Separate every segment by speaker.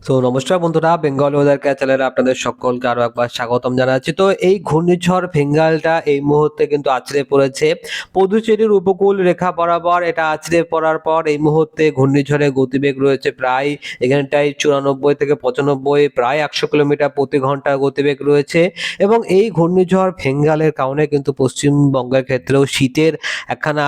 Speaker 1: তো নমস্কার বন্ধুরা বেঙ্গল ওয়েদার চ্যানেলে আপনাদের সকলকে আরও একবার স্বাগতম জানাচ্ছি। তো এই ঘূর্ণিঝড় ফেঙ্গালটা এই মুহূর্তে কিন্তু আছড়ে পড়েছে। পদুচেরির উপকূল রেখা বরাবর এটা আছড়ে পড়ার পর এই মুহূর্তে ঘূর্ণিঝড়ের গতিবেগ রয়েছে প্রায় এখানটায় চুরানব্বই থেকে পঁচানব্বই, প্রায় একশো কিলোমিটার প্রতি ঘণ্টা গতিবেগ রয়েছে। এবং এই ঘূর্ণিঝড় ফেঙ্গালের কারণে কিন্তু পশ্চিমবঙ্গের ক্ষেত্রেও শীতের একখানা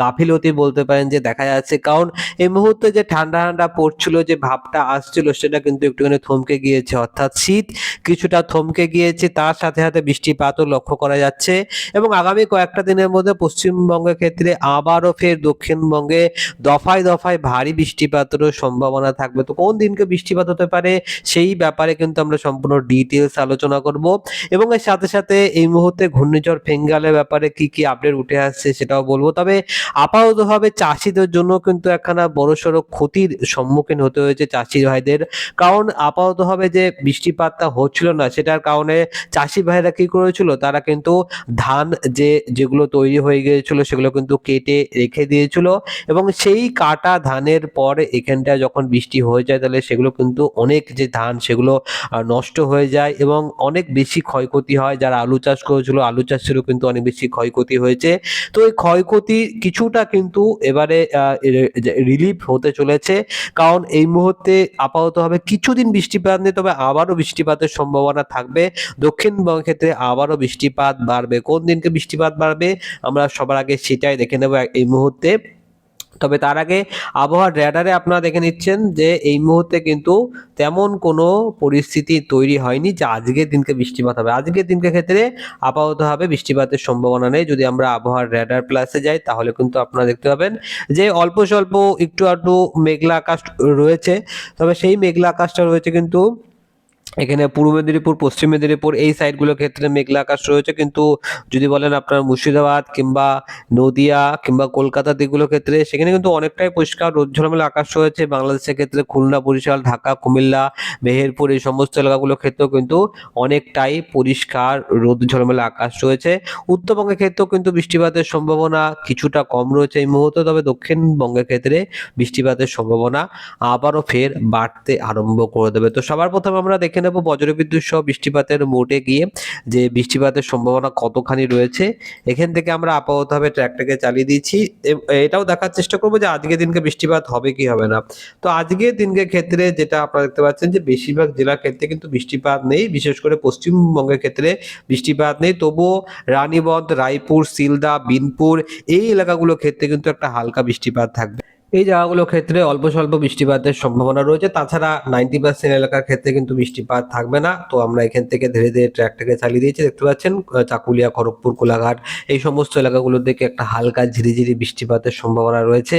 Speaker 1: গাফিলতি বলতে পারেন যে দেখা যাচ্ছে। কারণ এই মুহূর্তে যে ঠান্ডা ঠান্ডা পড়ছিল, যে ভাবটা আসছিল সেটা কিন্তু একটুখানি থমকে গিয়েছে, অর্থাৎ শীত কিছুটা থমকে গিয়েছে, তার সাথে সাথে বৃষ্টিপাতও লক্ষ্য করা যাচ্ছে এবং আগামী কয়েকটা দিনের মধ্যে পশ্চিমবঙ্গের ক্ষেত্রে আবারও ফের দক্ষিণবঙ্গে দফায় দফায় ভারী বৃষ্টিপাতেরও সম্ভাবনা থাকবে। তো কোন দিনকে বৃষ্টিপাত হতে পারে সেই ব্যাপারে কিন্তু আমরা সম্পূর্ণ ডিটেলস আলোচনা করব এবং এর সাথে সাথে এই মুহূর্তে ঘূর্ণিঝড় ফেঙ্গালের ব্যাপারে কি কি আপডেট উঠে আসছে সেটাও বলব। তবে আপাততভাবে চাষিদের জন্য কিন্তু একখানা বড়সড় ক্ষতির সম্মুখীন হতে হয়েছে চাষি ভাইদের। কারণ আপাততভাবে যে বৃষ্টিপাতটা হচ্ছিল না, সেটার কারণে চাষি ভাইরা কি করেছিল, তারা কিন্তু ধান যে, যেগুলো তৈরি হয়ে গিয়েছিল, সেগুলো কিন্তু কেটে রেখে দিয়েছিল এবং সেই কাটা ধানের পর এখানটা যখন বৃষ্টি হয়ে যায়, তাহলে সেগুলো কিন্তু অনেক যে ধান, সেগুলো নষ্ট হয়ে যায় এবং অনেক বেশি ক্ষয়ক্ষতি হয়। যারা আলু চাষ করেছিল, আলু চাষেরও কিন্তু অনেক বেশি ক্ষয়ক্ষতি হয়েছে। তো এই ক্ষয়ক্ষতি কিছুটা কিন্তু এবারে রিলিফ হতে চলেছে। কারণ এই মুহূর্তে আপাততভাবে কিছুদিন বৃষ্টিপাত নেই, তবে আবারও বৃষ্টিপাতের সম্ভাবনা থাকবে। দক্ষিণবঙ্গের ক্ষেত্রে আবারও বৃষ্টিপাত বাড়বে। কোন দিনকে বৃষ্টিপাত বাড়বে, আমরা সবার আগে সেটাই দেখে নেব এই মুহূর্তে। তবে তার আগে আবহাওয়ার র্যাডারে আপনারা দেখে নিচ্ছেন যে এই মুহূর্তে কিন্তু তেমন কোনো পরিস্থিতি তৈরি হয়নি যে আজকের দিনকে বৃষ্টিপাত হবে। আজকের দিনকে ক্ষেত্রে আপাততভাবে বৃষ্টিপাতের সম্ভাবনা নেই। যদি আমরা আবহাওয়ার র্যাডার প্লাসে যাই, তাহলে কিন্তু আপনারা দেখতে পাবেন যে অল্প স্বল্প একটু আধটু মেঘলা আকাশ রয়েছে। তবে সেই মেঘলা আকাশটা রয়েছে কিন্তু এখানে পূর্ব মেদিনীপুর, পশ্চিম মেদিনীপুর এই সাইডগুলোর ক্ষেত্রে মেঘলা আকাশ রয়েছে। কিন্তু যদি বলেন আপনার মুর্শিদাবাদ কিংবা নদিয়া কিংবা কলকাতা দিকগুলোর ক্ষেত্রে, সেখানে কিন্তু অনেকটাই পরিষ্কার রোদ ঝলমেলা আকাশ রয়েছে। বাংলাদেশের ক্ষেত্রে খুলনা, বরিশাল, ঢাকা, কুমিল্লা, মেহেরপুর এই সমস্ত এলাকাগুলোর ক্ষেত্রেও কিন্তু অনেকটাই পরিষ্কার রোদ ঝলমেলা আকাশ রয়েছে। উত্তরবঙ্গের ক্ষেত্রেও কিন্তু বৃষ্টিপাতের সম্ভাবনা কিছুটা কম রয়েছে এই মুহূর্তে, তবে দক্ষিণবঙ্গের ক্ষেত্রে বৃষ্টিপাতের সম্ভাবনা আবারও ফের বাড়তে আরম্ভ করে দেবে। তো সবার প্রথমে আমরা দেখে নেব বজ্রবিদ্যুৎ সহ বৃষ্টিপাতের মোটে গিয়ে যে বৃষ্টিপাতের সম্ভাবনা কতখানি রয়েছে, এখান থেকে আমরা আপাততভাবে ট্র্যাকটাকে চালিয়ে দিয়েছি এটাও দেখার চেষ্টা করব যে আজকের দিনকে বৃষ্টিপাত হবে কি হবে না। তো আজকের দিনকে ক্ষেত্রে যেটা আপনারা দেখতে পাচ্ছেন যে বেশিরভাগ জেলার ক্ষেত্রে কিন্তু বৃষ্টিপাত নেই, বিশেষ করে পশ্চিমবঙ্গের ক্ষেত্রে বৃষ্টিপাত নেই। তবুও রানীবন্ধ, রায়পুর, সিলদা, বিনপুর এই এলাকাগুলোর ক্ষেত্রে কিন্তু একটা হালকা বৃষ্টিপাত থাকবে। এই জায়গাগুলোর ক্ষেত্রে অল্প স্বল্প বৃষ্টিপাতের সম্ভাবনা রয়েছে। তাছাড়া নাইনটি পার্সেন্ট এলাকার ক্ষেত্রে কিন্তু বৃষ্টিপাত থাকবে না। তো আমরা এখান থেকে ধীরে ধীরে ট্র্যাকটাকে চালিয়ে দিয়েছি। দেখতে পাচ্ছেন চাকুলিয়া, খড়গপুর, কোলাঘাট এই সমস্ত এলাকাগুলোর দিকে একটা হালকা ঝিরিঝিরি বৃষ্টিপাতের সম্ভাবনা রয়েছে।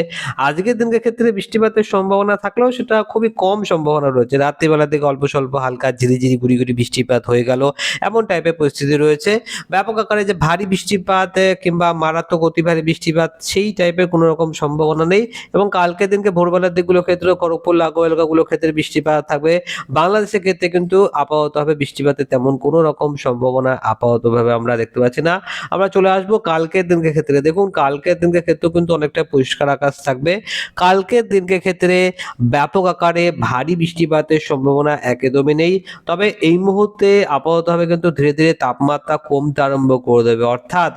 Speaker 1: আজকের দিনের ক্ষেত্রে বৃষ্টিপাতের সম্ভাবনা থাকলেও সেটা খুবই কম সম্ভাবনা রয়েছে। রাত্রিবেলা থেকে অল্প স্বল্প হালকা ঝিরিঝিরি গুড়ি গুড়ি বৃষ্টিপাত হয়ে গেল। এমন টাইপের পরিস্থিতি রয়েছে। ব্যাপক আকারে যে ভারী বৃষ্টিপাত, কিংবা মারাত্মক অতি ভারী বৃষ্টিপাত, সেই টাইপের কোনো রকম সম্ভাবনা নেই। এবং কালকের দিনকে ভোরবেলার দিকগুলোর ক্ষেত্রে খড়গপুর লাগো এলাকাগুলোর ক্ষেত্রে বৃষ্টিপাত থাকবে। বাংলাদেশের ক্ষেত্রে কিন্তু আপাততভাবে বৃষ্টিপাতের তেমন কোনো রকম সম্ভাবনা আপাততভাবে আমরা দেখতে পাচ্ছি না। আমরা চলে আসব কালকের দিনকে ক্ষেত্রে। দেখুন, কালকের দিনকে ক্ষেত্রেও কিন্তু অনেকটা পরিষ্কার আকাশ থাকবে। কালকের দিনকে ক্ষেত্রে ব্যাপক আকারে ভারী বৃষ্টিপাতের সম্ভাবনা একদমই নেই। তবে এই মুহূর্তে আপাততভাবে কিন্তু ধীরে ধীরে তাপমাত্রা কমতে আরম্ভ করে দেবে। অর্থাৎ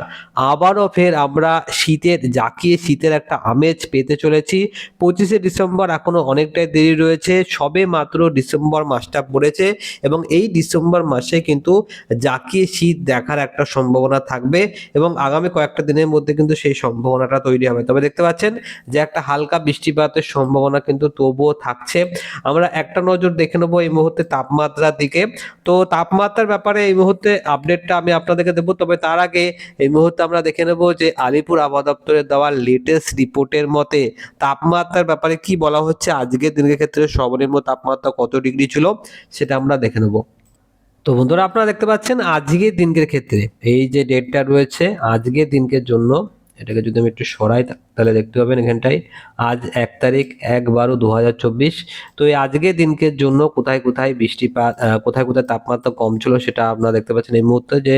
Speaker 1: আবারও ফের আমরা শীতের, জাকিয়ে শীতের একটা আমেজ পেতে চলেছি। পঁচিশে ডিসেম্বর এখনও অনেকটাই দেরি রয়েছে। সবে মাত্র ডিসেম্বর মাসটা পড়েছে এবং এই ডিসেম্বর মাসে কিন্তু জাকিয়ে শীত দেখার একটা সম্ভাবনা থাকবে এবং আগামী কয়েকটা দিনের মধ্যে কিন্তু সেই সম্ভাবনাটা তৈরি হবে। তবে দেখতে পাচ্ছেন যে একটা হালকা বৃষ্টিপাতের সম্ভাবনা কিন্তু তবুও থাকছে। আমরা একটা নজর দেখে নেব এই মুহূর্তে তাপমাত্রার দিকে। তো তাপমাত্রার ব্যাপারে এই মুহূর্তে আপডেটটা আমি আপনাদেরকে দেবো। তবে তার আগে এই মুহূর্তে আমরা দেখে নেব যে আলিপুর আবহাওয়া দপ্তরের দেওয়া লেটেস্ট রিপোর্টের মতে তাপমাত্রার ব্যাপারে কি বলা হচ্ছে? আজকের দিনের ক্ষেত্রে সর্বনিম্ন তাপমাত্রা কত ডিগ্রি ছিল? সেটা আমরা দেখে নেব। তো বন্ধুরা, আপনারা দেখতে পাচ্ছেন আজকের দিনকের ক্ষেত্রে এই যে ডেটটা রয়েছে, আজকের দিনকের জন্য এটাকে যদি আমি একটু সরাই তাহলে দেখতে পাবেন এখানটায়। আজ এক তারিখ, এক বারো দু তো এই আজকে দিনকের জন্য কোথায় কোথায় বৃষ্টিপাত কোথায় কোথায় তাপমাত্রা কম ছিল সেটা আপনারা দেখতে পাচ্ছেন। এই মুহূর্তে যে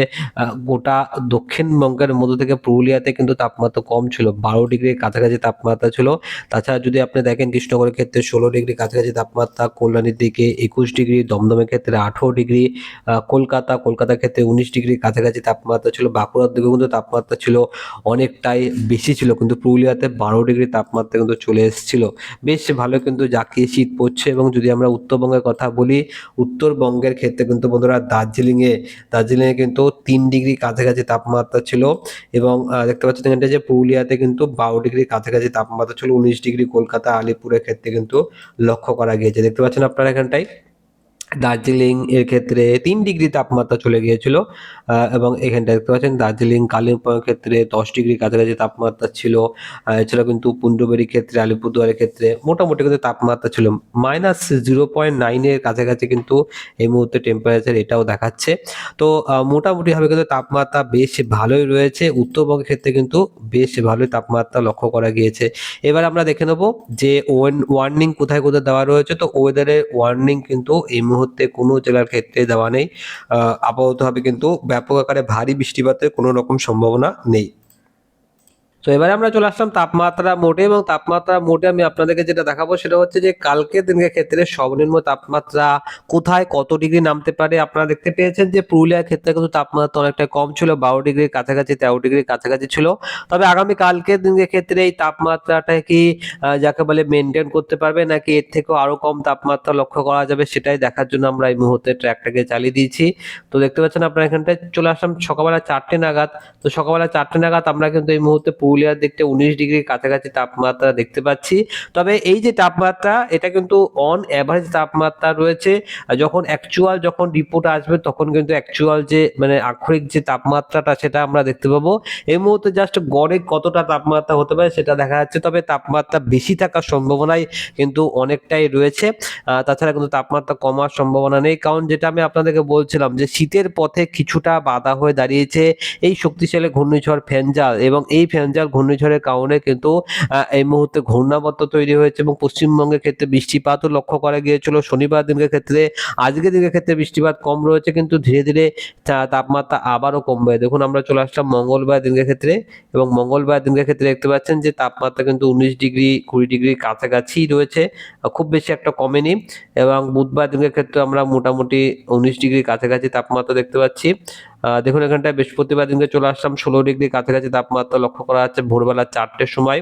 Speaker 1: গোটা দক্ষিণবঙ্গের মধ্য থেকে পুরুলিয়াতে কিন্তু তাপমাত্রা কম ছিল। বারো ডিগ্রির কাছাকাছি তাপমাত্রা ছিল। তাছাড়া যদি আপনি দেখেন কৃষ্ণনগরের ক্ষেত্রে ষোলো ডিগ্রি কাছাকাছি তাপমাত্রা, কল্যাণীর দিকে একুশ ডিগ্রি, দমদমের ক্ষেত্রে আঠেরো ডিগ্রি কলকাতা, কলকাতার ক্ষেত্রে উনিশ ডিগ্রি কাছাকাছি তাপমাত্রা ছিল। বাঁকুড়ার দিকে কিন্তু তাপমাত্রা ছিল। অনেকটাই বেশি ছিল। কিন্তু পুরুলিয়াতে বারো ডিগ্রি তাপমাত্রা কিন্তু চলে এসেছিল। বেশ ভালো কিন্তু জাকিয়ে শীত পড়ছে এবং যদি আমরা উত্তরবঙ্গের কথা বলি, উত্তরবঙ্গের ক্ষেত্রে কিন্তু বন্ধুরা দার্জিলিংয়ে দার্জিলিংয়ে কিন্তু তিন ডিগ্রি কাছাকাছি তাপমাত্রা ছিল এবং দেখতে পাচ্ছেন এখানটা যে পুরুলিয়াতে কিন্তু বারো ডিগ্রি কাছাকাছি তাপমাত্রা ছিল, উনিশ ডিগ্রি কলকাতা, আলিপুরের ক্ষেত্রে কিন্তু লক্ষ্য করা গিয়েছে। দেখতে পাচ্ছেন আপনারা এখানটায়? দার্জিলিং এর ক্ষেত্রে তিন ডিগ্রি তাপমাত্রা চলে গিয়েছিল এবং এখানটা দেখতে পাচ্ছেন দার্জিলিং, কালিম্পংয়ের ক্ষেত্রে দশ ডিগ্রি কাছাকাছি তাপমাত্রা ছিল এছাড়া কিন্তু পুন্ডবেরির ক্ষেত্রে, আলিপুরদুয়ারের ক্ষেত্রে মোটামুটি কিন্তু তাপমাত্রা ছিল। মাইনাস জিরো পয়েন্ট নাইনের কাছাকাছি কিন্তু এই মুহূর্তে টেম্পারেচার এটাও দেখাচ্ছে। তো মোটামুটিভাবে কিন্তু তাপমাত্রা বেশ ভালোই রয়েছে, উত্তরবঙ্গের ক্ষেত্রে কিন্তু বেশ ভালোই তাপমাত্রা লক্ষ্য করা গিয়েছে। এবার আমরা দেখে নেব যে ওয়ার্নিং কোথায় কোথায় দেওয়া রয়েছে, তো ওয়েদারের ওয়ার্নিং কিন্তু এই মুহূর্তে কোনো জেলার ক্ষেত্রে দেওয়া নেই। আপাতত আপাততভাবে কিন্তু ব্যাপক আকারে ভারী বৃষ্টিপাতের কোনো রকম সম্ভাবনা নেই। তো এবারে আমরা চলে আসলাম তাপমাত্রা মোটে এবং তাপমাত্রা মোটে আমি আপনাদেরকে যেটা দেখাবো সেটা হচ্ছে যে কালকে দিনের ক্ষেত্রে সর্বনিম্ন তাপমাত্রা কোথায় কত ডিগ্রি নামতে পারে? আপনারা দেখতে পেয়েছেন যে পুরুলিয়ার ক্ষেত্রে কিন্তু তাপমাত্রা অনেকটা কম ছিল, বারো ডিগ্রির কাছাকাছি, তেরো ডিগ্রির কাছাকাছি ছিল। তবে আগামী কালকের দিনের ক্ষেত্রে এই তাপমাত্রাটা কি যাকে বলে মেনটেন করতে পারবে নাকি এর থেকেও আরও কম তাপমাত্রা লক্ষ্য করা যাবে সেটাই দেখার জন্য আমরা এই মুহূর্তে ট্র্যাকটাকে চালিয়ে দিয়েছি। তো দেখতে পাচ্ছেন আপনারা এখানটায় চলে আসলাম সকালবেলা চারটে নাগাদ। তো সকালবেলা চারটে নাগাদ আমরা কিন্তু এই মুহূর্তে পুরুলিয়ার দিকতে উনিশ ডিগ্রির কাছাকাছি তাপমাত্রা দেখতে পাচ্ছি। তবে এই যে তাপমাত্রা, এটা কিন্তু অন অ্যাভারেজ তাপমাত্রা রয়েছে। যখন অ্যাকচুয়াল যখন রিপোর্ট আসবে, তখন কিন্তু অ্যাকচুয়াল যে মানে আক্ষরিক যে তাপমাত্রাটা, সেটা আমরা দেখতে পাবো। এই মুহূর্তে জাস্ট গড়ে কতটা তাপমাত্রা হতে পারে, সেটা দেখা যাচ্ছে। তবে তাপমাত্রা বেশি থাকার সম্ভাবনাই কিন্তু অনেকটাই রয়েছে। তাছাড়া কিন্তু তাপমাত্রা কমার সম্ভাবনা নেই। কারণ যেটা আমি আপনাদেরকে বলছিলাম যে, শীতের পথে কিছুটা বাধা হয়ে দাঁড়িয়েছে এই শক্তিশালী ঘূর্ণিঝড় ফেঞ্জাল এবং এই ফেঞ্জাল ঘূর্ণিঝড়ের কারণে কিন্তু এই মুহূর্তে ঘূর্ণাবর্ত তৈরি হয়েছে এবং পশ্চিমবঙ্গের ক্ষেত্রে বৃষ্টিপাতও লক্ষ্য করা গিয়েছিল। শনিবার দিনের ক্ষেত্রে, আজকের দিনের ক্ষেত্রে বৃষ্টিপাত কম রয়েছে কিন্তু ধীরে ধীরে তাপমাত্রা আবারও কমবে। দেখুন, আমরা চলে আসলাম মঙ্গলবার দিনের ক্ষেত্রে এবং মঙ্গলবার দিনের ক্ষেত্রে দেখতে পাচ্ছেন যে তাপমাত্রা কিন্তু উনিশ ডিগ্রি, কুড়ি ডিগ্রি কাছাকাছি রয়েছে। খুব বেশি একটা কমেনি এবং বুধবার দিনের ক্ষেত্রে আমরা মোটামুটি উনিশ ডিগ্রি কাছাকাছি তাপমাত্রা দেখতে পাচ্ছি। দেখুন, এখানটায় বৃহস্পতিবার দিনকে চলে আসলাম। ষোলো ডিগ্রি কাছাকাছি তাপমাত্রা লক্ষ্য করা যাচ্ছে। ভোরবেলা চারটের সময়।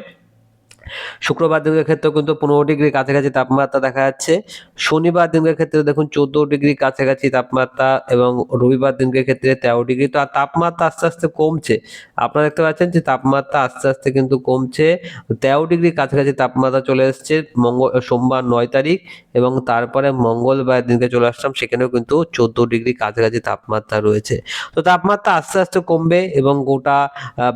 Speaker 1: শুক্রবার দিনের ক্ষেত্রেও কিন্তু পনেরো ডিগ্রি কাছাকাছি তাপমাত্রা দেখা যাচ্ছে। শনিবার দিনের ক্ষেত্রে দেখুন চোদ্দ ডিগ্রি কাছাকাছি তাপমাত্রা এবং রবিবার দিনের ক্ষেত্রে তেরো ডিগ্রি। তো আর তাপমাত্রা আস্তে আস্তে কমছে। আপনারা দেখতে পাচ্ছেন যে তাপমাত্রা আস্তে আস্তে কিন্তু কমছে। তেরো ডিগ্রি কাছাকাছি তাপমাত্রা চলে এসছে মঙ্গল, সোমবার নয় তারিখ এবং তারপরে মঙ্গলবার দিনকে চলে আসলাম। সেখানেও কিন্তু চোদ্দ ডিগ্রি কাছাকাছি তাপমাত্রা রয়েছে। তো তাপমাত্রা আস্তে আস্তে কমবে এবং গোটা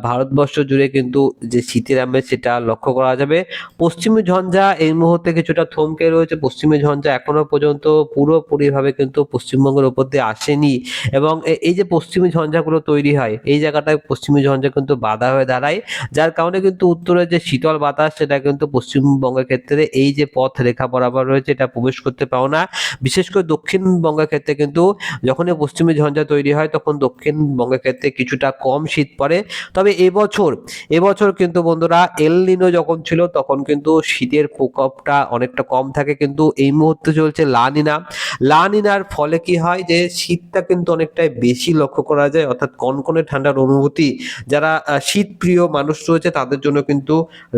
Speaker 1: ভারতবর্ষ জুড়ে কিন্তু যে শীতের আমেজ সেটা লক্ষ্য করা যাবে। পশ্চিমী ঝঞ্ঝা এই মুহূর্তে কিছুটা থমকে রয়েছে। পশ্চিমী ঝঞ্ঝা এখনও পর্যন্ত পুরোপুরিভাবে কিন্তু পশ্চিমবঙ্গের উপর দিয়ে আসেনি এবং এই যে পশ্চিমী ঝঞ্ঝাগুলো তৈরি হয়, এই জায়গাটায় পশ্চিমী ঝঞ্ঝা কিন্তু বাধা হয়ে দাঁড়ায়। যার কারণে কিন্তু উত্তরের যে শীতল বাতাস, সেটা কিন্তু পশ্চিমবঙ্গের ক্ষেত্রে এই যে পথ রেখা বরাবর রয়েছে, এটা প্রবেশ করতে পাও না। বিশেষ করে দক্ষিণবঙ্গের ক্ষেত্রে কিন্তু যখনই পশ্চিমী ঝঞ্ঝা তৈরি হয়, তখন দক্ষিণবঙ্গের ক্ষেত্রে কিছুটা কম শীত পড়ে। তবে এবছর এবছর কিন্তু বন্ধুরা এল নিনো যখন ছিল তখন কিন্তু শীতের প্রকোপটা অনেকটা কম থাকে কিন্তু এই মুহূর্তে চলছে লানিনা লানিনার ফলে কি হয় যে শীতটা কিন্তু অনেকটাই বেশি লক্ষ্য করা যায় অর্থাৎ কনকনে ঠান্ডার অনুভূতি। যারা আহ, শীতপ্রিয় মানুষ রয়েছে তাদের জন্য কিন্তু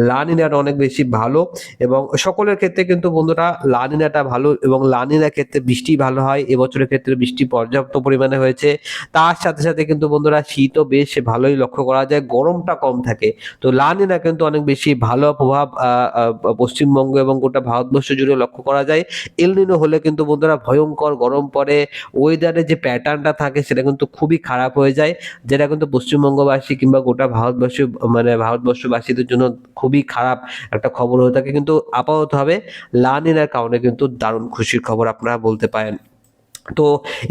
Speaker 1: লানিনাটা অনেক বেশি ভালো। এবং সকলের ক্ষেত্রে কিন্তু বন্ধুরা লানিনাটা ভালো এবং লানিনার ক্ষেত্রে বৃষ্টি ভালো হয়। এবছরের ক্ষেত্রে বৃষ্টি পর্যাপ্ত পরিমাণে হয়েছে। তার সাথে সাথে কিন্তু বন্ধুরা শীতও বেশ ভালোই লক্ষ্য করা যায় গরমটা কম থাকে। তো লানিনা কিন্তু অনেক বেশি ভালো প্রভাব পশ্চিমবঙ্গ এবং গোটা ভারতবর্ষ জুড়ে লক্ষ্য করা যায়। এলনিনো হলে কিন্তু বন্ধুরা ভয়ঙ্কর গরম পড়ে ওয়েদারের যে প্যাটার্নটা থাকে সেটা কিন্তু খুবই খারাপ হয়ে যায়, যেটা কিন্তু পশ্চিমবঙ্গবাসী কিংবা গোটা ভারতবর্ষ মানে ভারতবর্ষবাসীদের জন্য খুবই খারাপ একটা খবর হয়ে থাকে। কিন্তু আপাততভাবে লানিনার কারণে কিন্তু দারুণ খুশির খবর আপনারা বলতে পারেন। তো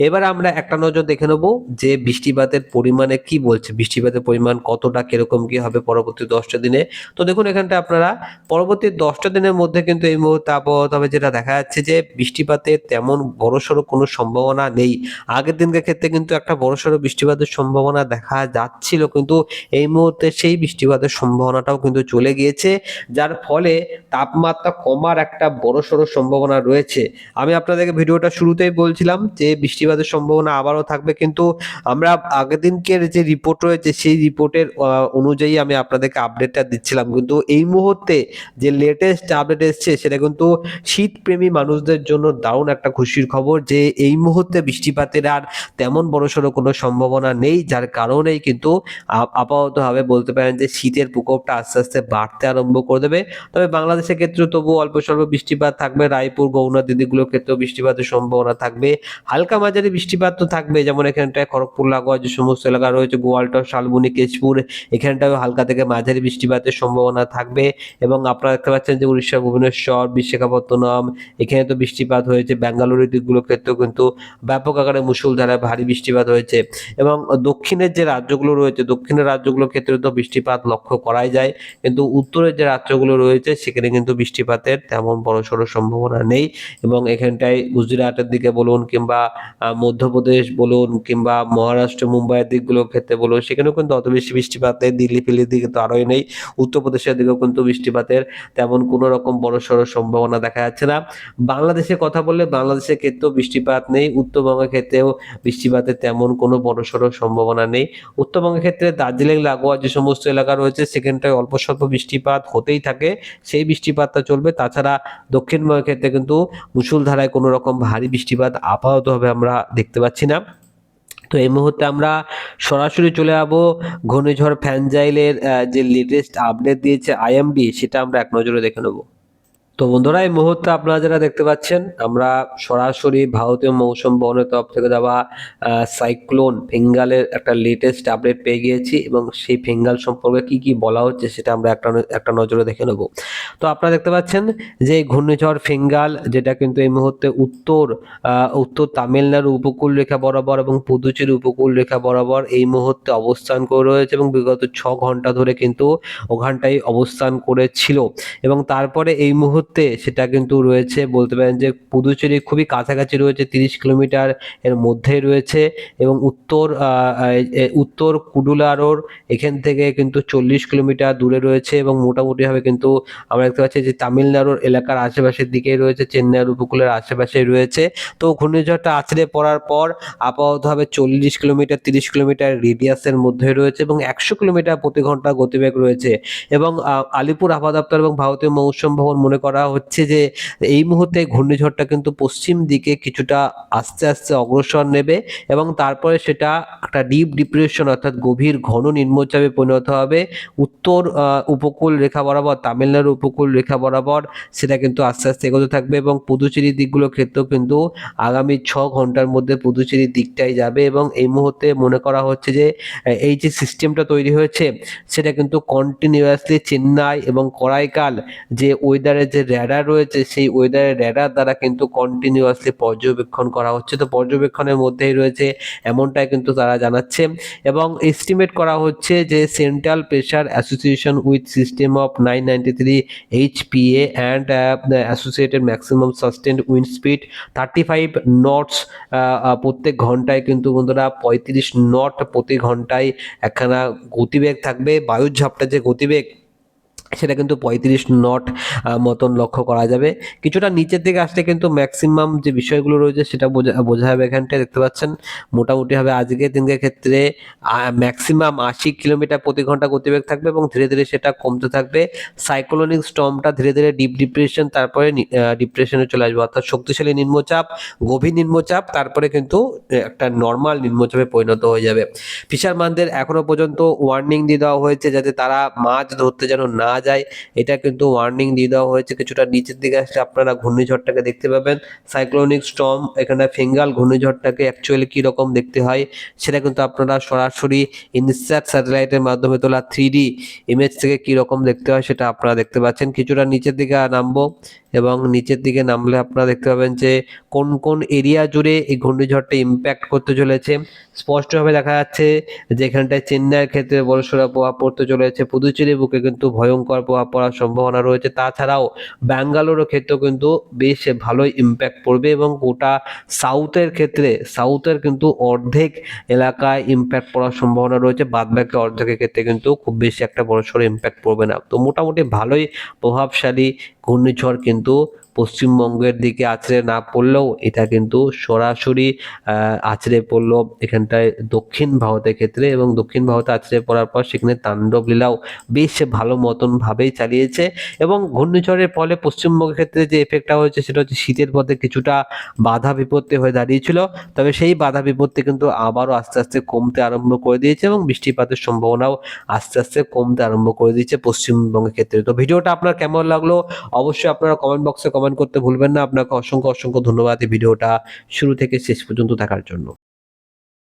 Speaker 1: এবার আমরা একটা নজর দেখে নেব যে বৃষ্টিপাতের পরিমাণে কি বলছে। বৃষ্টিপাতের পরিমাণ কতটা, কীরকম, কি হবে পরবর্তী দশটা দিনে? তো দেখুন এখানটা আপনারা, পরবর্তী দশটা দিনের মধ্যে কিন্তু এই মুহূর্তে আবহাওয়া তবে যেটা দেখা যাচ্ছে যে বৃষ্টিপাতের তেমন বড়সড় কোনো সম্ভাবনা নেই। আগের দিনকার ক্ষেত্রে কিন্তু একটা বড়সড় বৃষ্টিপাতের সম্ভাবনা দেখা যাচ্ছিল, কিন্তু এই মুহূর্তে সেই বৃষ্টিপাতের সম্ভাবনাটাও কিন্তু চলে গিয়েছে, যার ফলে তাপমাত্রা কমার একটা বড়সড় সম্ভাবনা রয়েছে। আমি আপনাদেরকে ভিডিওটা শুরুতেই বলছিলাম যে বৃষ্টিপাতের সম্ভাবনা আবারও থাকবে, কিন্তু আমরা আগের দিনকের যে রিপোর্ট রয়েছে, সেই রিপোর্টের অনুযায়ী আমি আপনাদেরকে আপডেটটা দিচ্ছিলাম। কিন্তু এই মুহূর্তে যে লেটেস্ট আপডেট এসছে, সেটা কিন্তু শীতপ্রেমী মানুষদের জন্য দারুণ একটা খুশির খবর যে এই মুহূর্তে বৃষ্টিপাতের আর তেমন বড়সড় কোনো সম্ভাবনা নেই, যার কারণেই কিন্তু আপ- আপাততভাবে বলতে পারেন যে শীতের প্রকোপটা আস্তে আস্তে বাড়তে আরম্ভ করে দেবে। তবে বাংলাদেশের ক্ষেত্রে তবু অল্প স্বল্প বৃষ্টিপাত থাকবে, রায়পুর গৌনা দিদিগুলোর ক্ষেত্রেও বৃষ্টিপাতের সম্ভাবনা থাকবে। হালকা মাঝারি বৃষ্টিপাত তো থাকবে, যেমন এখানটায় খড়গপুর, লাগোয়া, যে সমস্ত এলাকা রয়েছে গোয়ালটর শালবনি কেশপুর এখানটাও হালকা থেকে মাঝারি বৃষ্টিপাতের সম্ভাবনা থাকবে। এবং আপনারা দেখতে পাচ্ছেন যে উড়িষ্যা, ভুবনেশ্বর, বিশাখাপত্তনম, এখানে তো বৃষ্টিপাত হয়েছে। ব্যাঙ্গালোরের দিকগুলোর ক্ষেত্রেও কিন্তু ব্যাপক আকারে মুসুলধারায় ভারী বৃষ্টিপাত হয়েছে। এবং দক্ষিণের যে রাজ্যগুলো রয়েছে, দক্ষিণের রাজ্যগুলোর ক্ষেত্রে তো বৃষ্টিপাত লক্ষ্য করাই যায়। কিন্তু উত্তরের যে রাজ্যগুলো রয়েছে, সেখানে কিন্তু বৃষ্টিপাতের তেমন বড়সড় সম্ভাবনা নেই। এবং এখানটায় গুজরাটের দিকে বলুন কিংবা আহ, মধ্যপ্রদেশ বলুন কিংবা মহারাষ্ট্র মুম্বাইয়ের দিকগুলোর ক্ষেত্রে বলুন সেখানেও কিন্তু অত বেশি বৃষ্টিপাত নেই দিল্লি ফিল্লির দিকে তো আরোই নেই। উত্তরপ্রদেশের দিকেও কিন্তু বৃষ্টিপাতের তেমন কোনো রকম বড়সড় সম্ভাবনা দেখা যাচ্ছে না। বাংলাদেশের কথা বললে বাংলাদেশের ক্ষেত্রেও বৃষ্টিপাত নেই উত্তরবঙ্গের ক্ষেত্রেও বৃষ্টিপাতের তেমন কোনো বড়সড় সম্ভাবনা নেই। উত্তরবঙ্গের ক্ষেত্রে দার্জিলিং লাগোয়া যে সমস্ত এলাকা রয়েছে সেখানটায় অল্প স্বল্প বৃষ্টিপাত হতেই থাকে। সেই বৃষ্টিপাতটা চলবে। তাছাড়া দক্ষিণবঙ্গের ক্ষেত্রে কিন্তু মুসুলধারায় কোনো রকম ভারী বৃষ্টিপাত আপাততভাবে আমরা দেখতে পাচ্ছি না। তো এই মুহূর্তে আমরা সরাসরি চলে যাব ঘূর্ণিঝড় ফ্যানজাইলের যে লেটেস্ট আপডেট দিয়েছে আইএমডি সেটা আমরা এক নজরে দেখে নেব। তো বন্ধুরা, এই মুহূর্তে আপনারা যারা দেখতে পাচ্ছেন, আমরা সরাসরি ভারতীয় মৌসুম ভবনের তরফ থেকে দেওয়া সাইক্লোন ফিঙ্গালের একটা লেটেস্ট আপডেট পেয়ে গিয়েছি এবং সেই ফিঙ্গাল সম্পর্কে কি কি বলা হচ্ছে সেটা আমরা একটা একটা নজরে দেখে নেব। তো আপনারা দেখতে পাচ্ছেন যে ঘূর্ণিঝড় ফিঙ্গাল, যেটা কিন্তু এই মুহূর্তে উত্তর উত্তর তামিলনাড়ু উপকূল রেখা বরাবর এবং পুদুচেরি উপকূল রেখা বরাবর এই মুহূর্তে অবস্থান করে রয়েছে এবং বিগত ছ ঘণ্টা ধরে কিন্তু ওখানটাই অবস্থান করেছিল। এবং তারপরে এই মুহূর্তে সেটা কিন্তু রয়েছে। বলতে পারেন যে পুদুচেরি খুবই কাছাকাছি রয়েছে, তিরিশ কিলোমিটার এর মধ্যেই রয়েছে এবং উত্তর উত্তর কুডুলারোর এখান থেকে কিন্তু চল্লিশ কিলোমিটার দূরে রয়েছে এবং মোটামুটিভাবে কিন্তু আমরা দেখতে পাচ্ছি যে তামিলনাড়ুর এলাকার আশেপাশের দিকেই রয়েছে, চেন্নাইয়ের উপকূলের আশেপাশে রয়েছে। তো ঘূর্ণিঝড়টা আছড়ে পড়ার পর আপাততভাবে চল্লিশ কিলোমিটার, তিরিশ কিলোমিটার রেডিয়াসের মধ্যে রয়েছে এবং একশো কিলোমিটার প্রতি ঘণ্টা গতিবেগ রয়েছে এবং আলিপুর আবহাওয়া দপ্তর এবং ভারতীয় মৌসুম ভবন মনে করা হচ্ছে যে এই মুহূর্তে ঘূর্ণিঝড়টা কিন্তু পশ্চিম দিকে কিছুটা আস্তে আস্তে অগ্রসর নেবে এবং তারপরে সেটা একটা ডিপ ডিপ্রেশন অর্থাৎ গভীর ঘন নিম্নচাপে পরিণত হবে। উত্তর উপকূল রেখা বরাবর, তামিলনাড়ু উপকূল রেখা বরাবর সেটা কিন্তু আস্তে আস্তে এগোতে থাকবে এবং পুদুচেরির দিকগুলোর ক্ষেত্রেও কিন্তু আগামী ছ ঘণ্টার মধ্যে পুদুচেরির দিকটাই যাবে এবং এই মুহূর্তে মনে করা হচ্ছে যে এই যে সিস্টেমটা তৈরি হয়েছে সেটা কিন্তু কন্টিনিউয়াসলি চেন্নাই এবং করাইকাল যে ওয়েদারের যে র্যাডার রয়েছে, সেই ওয়েদারের র্যাডার দ্বারা কিন্তু কন্টিনিউয়াসলি পর্যবেক্ষণ করা হচ্ছে। তো পর্যবেক্ষণের মধ্যেই রয়েছে এমনটাই কিন্তু তারা জানাচ্ছে এবং এস্টিমেট করা হচ্ছে যে central pressure association with system of nine ninety three HPA and associated maximum sustained wind speed thirty five knots প্রত্যেক ঘন্টায় কিন্তু বন্ধুরা পঁয়ত্রিশ নট প্রতি ঘন্টায় একখানা গতিবেগ থাকবে। বায়ুর ঝাপটা যে গতিবেগ সেটা কিন্তু পঁয়ত্রিশ নট মতন লক্ষ্য করা যাবে। কিছুটা নিচের দিকে আসলে কিন্তু ম্যাক্সিমাম যে বিষয়গুলো রয়েছে সেটা বোঝা বোঝা যাবে এখানটায়, দেখতে পাচ্ছেন? মোটামুটিভাবে আজকের দিনকের ক্ষেত্রে ম্যাক্সিমাম আশি কিলোমিটার প্রতি ঘণ্টা গতিবেগ থাকবে এবং ধীরে ধীরে সেটা কমতে থাকবে। সাইক্লোনিক স্টমটা ধীরে ধীরে ডিপ ডিপ্রেশন তারপরে ডিপ্রেশনে চলে আসবে। অর্থাৎ শক্তিশালী নিম্নচাপ, গভীর নিম্নচাপ, তারপরে কিন্তু একটা নর্মাল নিম্নচাপে পরিণত হয়ে যাবে। ফিশারম্যানদের এখনও পর্যন্ত ওয়ার্নিং দিয়ে দেওয়া হয়েছে যাতে তারা মাছ ধরতে যেন না যায়। এটা কিন্তু ওয়ার্নিং দিয়ে দেওয়া হয়েছে। কিছুটা নিচের দিকে আসলে আপনারা ঘূর্ণিঝড়টাকে দেখতে পাবেন। সাইক্লোনিক স্টর্ম এখানে ফিঙ্গাল ঘূর্ণিঝড়টাকে অ্যাকচুয়ালি কী রকম দেখতে হয়, সেটা কিন্তু আপনারা সরাসরি ইনস্যাট স্যাটেলাইটের মাধ্যমে তোলা থ্রি ডি ইমেজ থেকে কী রকম দেখতে হয়, সেটা আপনারা দেখতে পাচ্ছেন। কিছুটা নিচের দিকে নামবো। এবং নিচের দিকে নামলে আপনারা দেখতে পাবেন যে কোন কোন এরিয়া জুড়ে এই ঘূর্ণিঝড়টা ইম্প্যাক্ট করতে চলেছে। স্পষ্টভাবে দেখা যাচ্ছে যেখানটায় চেন্নাইয়ের ক্ষেত্রে বড়সড় প্রভাব পড়তে চলেছে। পুদুচেরি বুকে কিন্তু ভয়ঙ্কর প্রভাব পড়ার সম্ভাবনা রয়েছে। তাছাড়াও ব্যাঙ্গালোরের ক্ষেত্রেও কিন্তু বেশ ভালোই ইম্প্যাক্ট পড়বে এবং গোটা সাউথের ক্ষেত্রে সাউথের কিন্তু অর্ধেক এলাকায় ইম্প্যাক্ট পড়ার সম্ভাবনা রয়েছে। বাদ বাকি অর্ধেকের ক্ষেত্রে কিন্তু খুব বেশি একটা বড়সড় ইম্প্যাক্ট পড়বে না। তো মোটামুটি ভালোই প্রভাবশালী ঘূর্ণিঝড় কিন্তু পশ্চিমবঙ্গের দিকে আছড়ে না পড়লেও এটা কিন্তু সরাসরি আছড়ে পড়ল এখানটায় দক্ষিণ ভারতের ক্ষেত্রে এবং দক্ষিণ ভারতে আছড়ে পড়ার পর সেখানে তাণ্ডব লীলাও বেশ ভালো মতন ভাবেই চালিয়েছে এবং ঘূর্ণিঝড়ের ফলে পশ্চিমবঙ্গের ক্ষেত্রে যে এফেক্টটা হয়েছে সেটা হচ্ছে শীতের পথে কিছুটা বাধা বিপত্তি হয়ে দাঁড়িয়েছিল। তবে সেই বাধা বিপত্তি কিন্তু আবারও আস্তে আস্তে কমতে আরম্ভ করে দিয়েছে এবং বৃষ্টিপাতের সম্ভাবনাও আস্তে আস্তে কমতে আরম্ভ করে দিয়েছে পশ্চিমবঙ্গের ক্ষেত্রে। তো ভিডিওটা আপনার কেমন লাগল? অবশ্যই আপনারা কমেন্ট বক্সে কমেন্ট করতে ভুলবেন না। আপনাকে অসংখ্য অসংখ্য ধন্যবাদ এই ভিডিওটা শুরু থেকে শেষ পর্যন্ত থাকার জন্য।